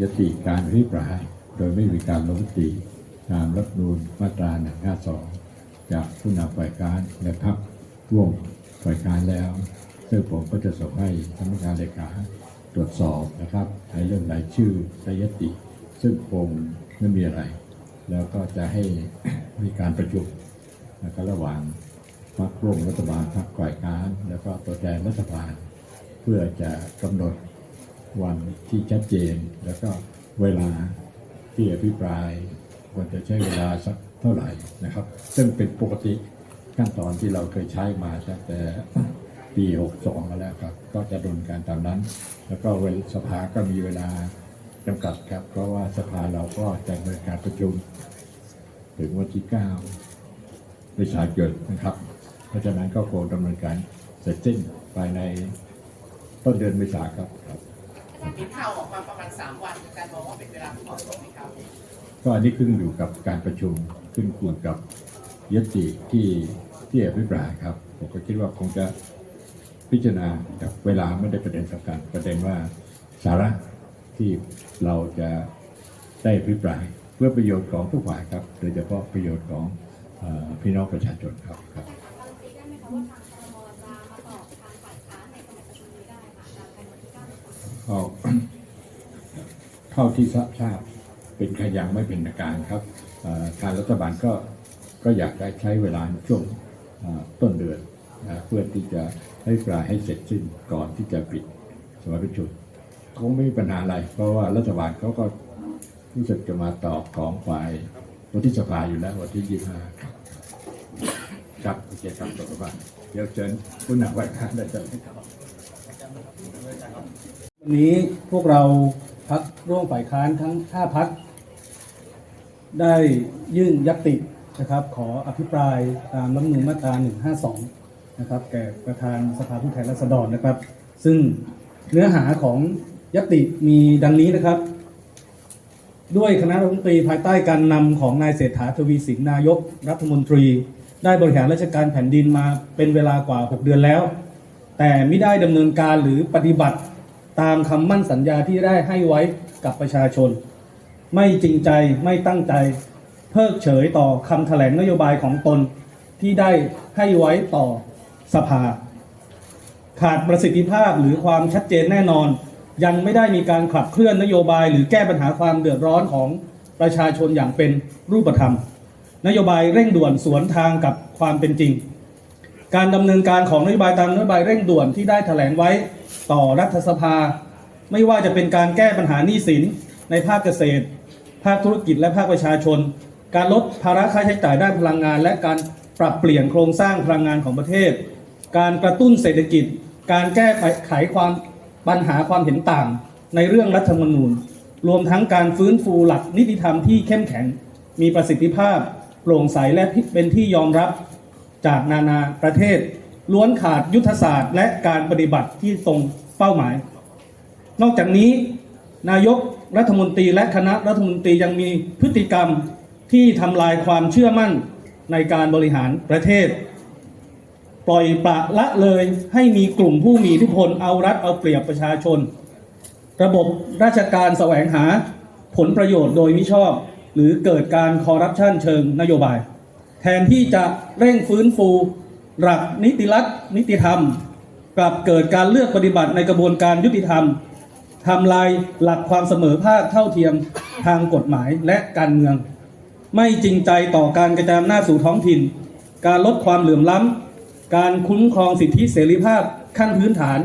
ยติการอภิปราย โดยไม่มีการลงมติตามรัฐนูญมาตรา 152 จากผู้นำฝ่ายค้านและพรรคร่วมฝ่ายค้านแล้ว ซึ่งผมก็จะส่งให้สำนักานเลขาตรวจสอบนะครับ ในเรื่องรายชื่อและยติ ซึ่งคงไม่มีอะไร แล้วก็จะให้มีการประชุมนะครับระหว่างพรรคร่วมรัฐบาลพรรคฝ่ายค้านแล้วก็ตัวแทนรัฐบาล เพื่อจะกำหนด วันที่ชัดเจน แล้วก็เวลาที่อภิปรายควรจะใช้เวลาสักเท่าไหร่นะครับ ซึ่งเป็นปกติขั้นตอนที่เราเคยใช้มาตั้งแต่ปี 62 มาแล้วครับ ก็จะดำเนินการตามนั้น แล้วก็เวลสภาก็มีเวลาจำกัดครับ เพราะว่าสภาเราก็จะดำเนินการประชุม ถึงวันที่9เมษายนนะครับ เพราะฉะนั้นก็คงดำเนินการเสร็จสิ้นภายในต้นเดือนเมษายนครับ ครับมีข่าวออกมาประมาณ3วันอาจารย์มองว่าเป็นเวลาที่เหมาะสมไหมครับก็อันนี้ขึ้นอยู่กับการประชุมขึ้นอยู่กับยติที่ที่อภิปรายครับผมก็คิดว่าคงจะพิจารณากับเวลาไม่ได้ประเด็นสำคัญประเด็นว่าสาระที่เราจะได้อภิปรายเพื่อประโยชน์ของทุกฝ่ายครับโดยเฉพาะประโยชน์ของอพี่น้องประชาชนครับครับ ท่าที่ทราบทราบเป็นขยังไม่เป็นการครับทางรัฐบาลก็ก็อยากได้ใช้เวลาช่วงต้นเดือนเพื่อที่จะให้ปลายให้เสร็จสิ้นก่อนที่จะปิดสมัยประชุมคงไม่มีปัญหาอะไร เพราะว่ารัฐบาลเขาก็รู้สึกจะมาตอบของฝ่ายวันที่สภาอยู่แล้ววันที่ยี่ห้าครับครับโอเคครับต่อไปเดี๋ยวเชิญผู้นำฝ่ายค้านได้เลยครับวันนี้พวกเรา พักร่วมฝ่ายค้านทั้ง 5 พัก ได้ยื่นยตินะครับ ขออภิปรายตามรัฐมนูญมาตรา 152 นะครับ แก่ประธานสภาผู้แทนราษฎรนะครับ ซึ่งเนื้อหาของยตติมีดังนี้นะครับ ด้วยคณะรัฐมนตรีภายใต้การนำของนายเศรษฐาทวีสินนายกรัฐมนตรี ได้บริหารราชการแผ่นดินมาเป็นเวลากว่า 6 เดือนแล้ว แต่ไม่ได้ดำเนินการหรือปฏิบัติ ตามคำมั่นสัญญาที่ได้ให้ไว้กับประชาชน ไม่จริงใจไม่ตั้งใจ เพิกเฉยต่อคำแถลงนโยบายของตนที่ได้ให้ไว้ต่อสภา ขาดประสิทธิภาพหรือความชัดเจนแน่นอน ยังไม่ได้มีการขับเคลื่อนนโยบาย หรือแก้ปัญหาความเดือดร้อนของประชาชนอย่างเป็นรูปธรรม นโยบายเร่งด่วนสวนทางกับความเป็นจริง การดำเนินการของนโยบายตามนโยบายเร่งด่วนที่ได้แถลงไว้ ต่อรัฐสภา ไม่ว่าจะเป็นการแก้ปัญหาหนี้สินในภาคเกษตร ภาคธุรกิจและภาคประชาชน การลดภาระค่าใช้จ่ายด้านพลังงาน และการปรับเปลี่ยนโครงสร้างพลังงานของประเทศ การกระตุ้นเศรษฐกิจ การแก้ไขความปัญหาความเห็นต่างในเรื่องรัฐธรรมนูญ รวมทั้งการฟื้นฟูหลักนิติธรรมที่เข้มแข็ง มีประสิทธิภาพ โปร่งใสและเป็นที่ยอมรับจากนานาประเทศ ล้วนขาดยุทธศาสตร์และการปฏิบัติที่ตรงเป้าหมาย นอกจากนี้นายกรัฐมนตรีและคณะรัฐมนตรียังมีพฤติกรรมที่ทำลายความเชื่อมั่นในการบริหารประเทศ ปล่อยปละละเลยให้มีกลุ่มผู้มีอิทธิพลเอารัดเอาเปรียบประชาชน ระบบราชการแสวงหาผลประโยชน์โดยมิชอบ หรือเกิดการคอร์รัปชันเชิงนโยบาย แทนที่จะเร่งฟื้นฟู หลักนิติรัฐนิติธรรม กลับเกิดการเลือกปฏิบัติในกระบวนการยุติธรรมทำลายหลักความเสมอภาคเท่าเทียมทางกฎหมายและการเมือง ไม่จริงใจต่อการกระจายอำนาจสู่ท้องถิ่น การลดความเหลื่อมล้ำ การคุ้มครองสิทธิเสรีภาพขั้นพื้นฐาน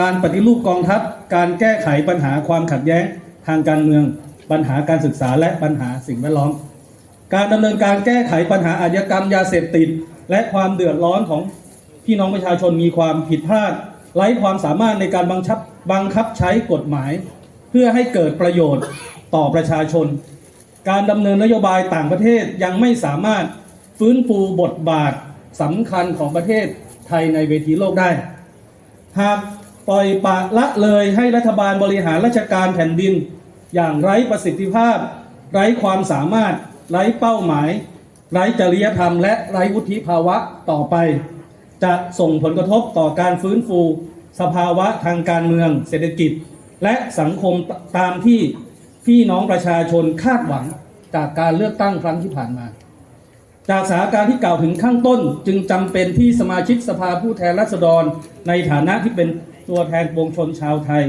การปฏิรูปกองทัพ การแก้ไขปัญหาความขัดแย้งทางการเมือง ปัญหาการศึกษาและปัญหาสิ่งแวดล้อม การดำเนินการแก้ไขปัญหาอาชญากรรมยาเสพติด และความเดือดร้อนของพี่น้องประชาชนมีความผิดพลาดไร้ความสามารถในการบังคับบังคับใช้กฎหมาย เพื่อให้เกิดประโยชน์ต่อประชาชน การดำเนินนโยบายต่างประเทศยังไม่สามารถฟื้นฟูบทบาทสำคัญของประเทศไทยในเวทีโลกได้ หากปล่อยปละละเลยให้รัฐบาลบริหารราชการแผ่นดิน อย่างไร้ประสิทธิภาพ ไร้ความสามารถไร้เป้าหมาย ไร้จริยธรรมและไร้วุฒิภาวะต่อไป จะส่งผลกระทบต่อการฟื้นฟู สภาวะทางการเมือง เศรษฐกิจ และสังคมตามที่พี่น้องประชาชนคาดหวังจากการเลือกตั้งครั้งที่ผ่านมา จากสถานการณ์ที่กล่าวถึงข้างต้นจึงจำเป็นที่สมาชิกสภาผู้แทนราษฎร ในฐานะที่เป็นตัวแทนปวงชนชาวไทย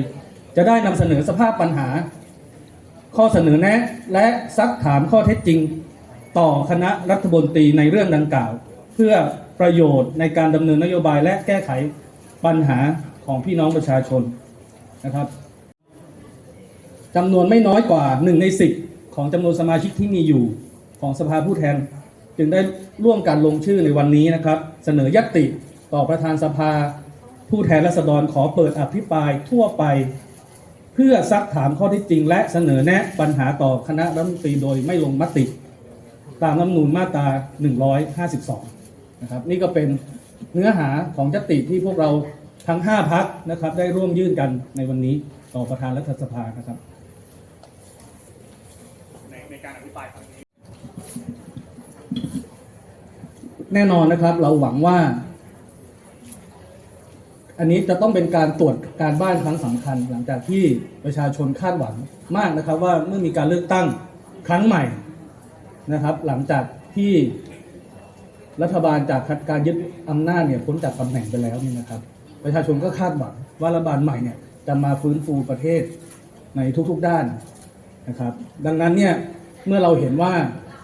จะได้นำเสนอสภาพปัญหา ข้อเสนอแนะและซักถามข้อเท็จจริง ต่อคณะรัฐมนตรีในเรื่องดังกล่าว เพื่อประโยชน์ในการดำเนินนโยบายและแก้ไขปัญหาของพี่น้องประชาชนนะครับจำนวนไม่น้อยกว่าหนึ่งในสิบของจำนวนสมาชิกที่มีอยู่ของสภาผู้แทน จึงได้ร่วมกันลงชื่อในวันนี้นะครับ เสนอยัตติต่อประธานสภาผู้แทนราษฎรขอเปิดอภิปรายทั่วไป เพื่อซักถามข้อเท็จจริง และเสนอแนะปัญหาต่อคณะรัฐมนตรีโดยไม่ลงมติ ตามรัฐธรรมนูญมาตรา 152 นะครับ นี่ก็เป็นเนื้อหาของยติที่พวกเราทั้ง 5 พักนะครับ ได้ร่วมยื่นกันในวันนี้ต่อประธานรัฐสภานะครับในในการอภิปรายครั้งนี้ แน่นอนนะครับเราหวังว่า อันนี้จะต้องเป็นการตรวจการบ้านครั้งสำคัญ หลังจากที่ประชาชนคาดหวังมากนะครับ ว่าเมื่อมีการเลือกตั้งครั้งใหม่ นะครับ หลังจากที่รัฐบาลจากการยึดอำนาจเนี่ยพ้นจากตำแหน่งไปแล้วนี่นะครับ ประชาชนก็คาดหวังว่ารัฐบาลใหม่เนี่ยจะมาฟื้นฟูประเทศในทุกๆด้านนะครับ ดังนั้นเนี่ยเมื่อเราเห็นว่า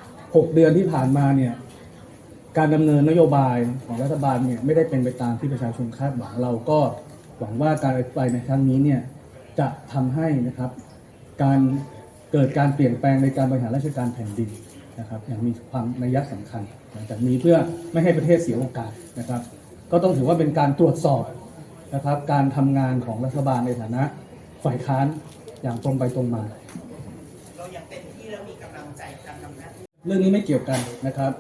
6 เดือนที่ผ่านมาเนี่ยการดำเนินนโยบายของรัฐบาลเนี่ยไม่ได้เป็นไปตามที่ประชาชนคาดหวังเราก็หวังว่าการอภิปรายในครั้งนี้เนี่ยจะทำให้นะครับ การเกิดการเปลี่ยนแปลงในการบริหารราชการแผ่นดิน นะครับอย่างมีความนัยสำคัญหลังจากนี้เพื่อไม่ให้ประเทศเสียโอกาสนะครับ ก็ต้องถือว่าเป็นการตรวจสอบนะครับการทำงานของรัฐบาลในฐานะฝ่ายค้านอย่างตรงไปตรงมา เรายังเต็มที่แล้วมีกำลังใจการทำหน้าที่เรื่องนี้ไม่เกี่ยวกันนะครับ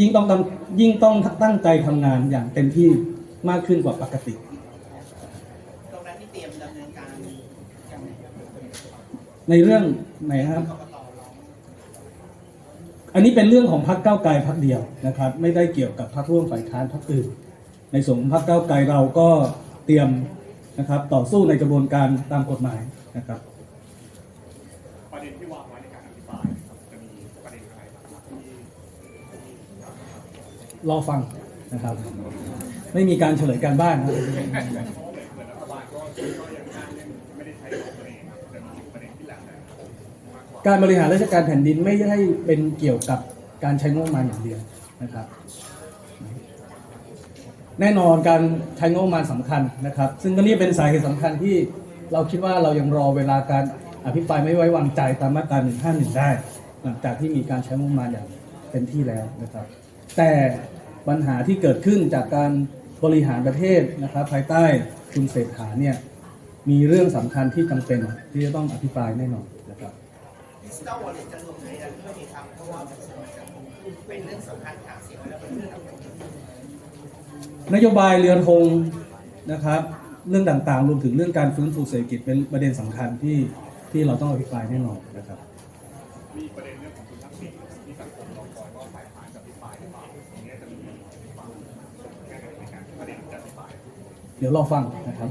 ยิ่งต้องทำยิ่งต้องตั้งใจทำงานอย่างเต็มที่มากขึ้นกว่าปกติตรงนั้นที่เตรียมดำเนินการยังไงครับในเรื่องไหนครับกกตร้ อันนี้เป็นเรื่องของพรรคก้าไกลพรรคเดียวนะครับ ไม่ได้เกี่ยวกับพรรคร่วมฝ่ายค้านพรรคอื่น ในส่วนของพรรคก้าไกลเราก็เตรียมนะครับต่อสู้ในกระบวนการตามกฎหมายนะครับประเด็นที่วางไว้ในการอภิปรายจะมีประเด็นอะไรบ้างครับที่รอฟังนะครับ ไม่มีการเฉลยการบ้านนะ การบริหารราชการแผ่นดินไม่ได้เป็นเกี่ยวกับการใช้งบประมาณอย่างเดียวนะครับ แน่นอนการใช้งบประมาณสำคัญนะครับ ซึ่งก็นี่เป็นสาเหตุสำคัญที่เราคิดว่าเรายังรอเวลาการอภิปรายไม่ไว้วางใจตามมาตรา151 ได้ หลังจากที่มีการใช้งบประมาณอย่างเต็มที่แล้วนะครับ แต่ปัญหาที่เกิดขึ้นจากการบริหารประเทศนะครับ ภายใต้คุณเศรษฐาเนี่ยมีเรื่องสำคัญที่จำเป็นที่จะต้องอภิปรายแน่นอนนะครับ ดิจิตอลวอลเล็ตจะรวมในนั้นด้วยไหมครับเพราะว่ามันเป็นเรื่องสำคัญหาเสียงและเป็นเรื่องสำคัญนโยบายเรือนธงนะครับ เรื่องต่างๆ รวมถึงเรื่องการฟื้นฟูเศรษฐกิจเป็นประเด็นสำคัญที่ที่เราต้องอภิปรายแน่นอนนะครับมีประเด็นเรื่องของคุณทักษิณที่สังคมรอคอยว่าฝ่ายค้านจะอภิปรายหรือเปล่าตรงนี้จะมีความแก้ไขในการประเด็นจะอภิปรายเดี๋ยวรอฟังนะครับ